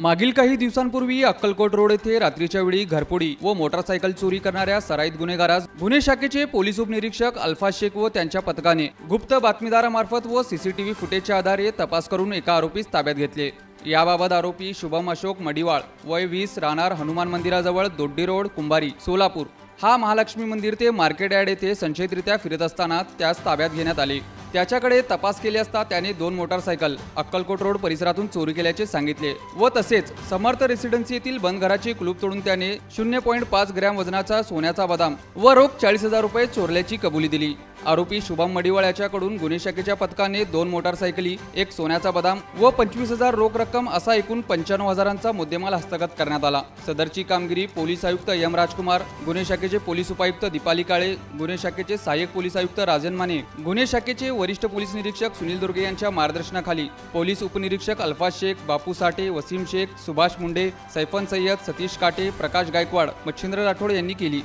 मागील काही दिवसांपूर्वी अक्कलकोट रोड येथे रात्रीच्या वेळी घरपोडी व मोटारसायकल चोरी करणाऱ्या सराईत गुन्हेगारास गुन्हे शाखेचे पोलीस उपनिरीक्षक अल्फा शेख व त्यांच्या पथकाने गुप्त बातमीदारामार्फत व सीसीटीव्ही फुटेजच्या आधारे तपास करून एका आरोपीस ताब्यात घेतले. याबाबत आरोपी शुभम अशोक मडिवाळ वय वीस राहणार हनुमान मंदिराजवळ दोड्डी रोड कुंभारी सोलापूर. हा महालक्ष्मी मंदिर ते मार्केट यार्ड येथे संशयितरित्या फिरत असताना त्यास ताब्यात घेण्यात आले. त्याच्याकडे तपास केले असता त्याने दोन मोटारसायकल अक्कलकोट रोड परिसरातून चोरी केल्याचे सांगितले व तसेच समर्थ रेसिडेन्सी येथील बंद घराचे कुलूप तोडून त्याने शून्य पॉईंट पाच ग्रॅम वजनाचा सोन्याचा बदाम व रोख चाळीस हजार रुपये चोरल्याची कबुली दिली. आरोपी शुभम मडिवाळ याच्याकडून गुन्हे शाखेच्या पथकाने दोन मोटारसायकली एक सोन्याचा बदाम व पंचवीस हजार रोख रक्कम असा एकूण पंच्याण्णव हजारांचा मुद्देमाल हस्तगत करण्यात आला. सदरची कामगिरी पोलीस आयुक्त एम राजकुमार गुन्हे शाखेचे पोलीस उपायुक्त दीपाली काळे गुन्हे शाखेचे सहाय्यक पोलीस आयुक्त राजन माने गुन्हे शाखेचे वरिष्ठ पोलीस निरीक्षक सुनील दुर्गे यांच्या मार्गदर्शनाखाली पोलीस उपनिरीक्षक अल्फाज शेख बापू साठे वसीम शेख सुभाष मुंडे सैफन सय्यद सतीश काटे प्रकाश गायकवाड मच्छिंद्र राठोड यांनी केली.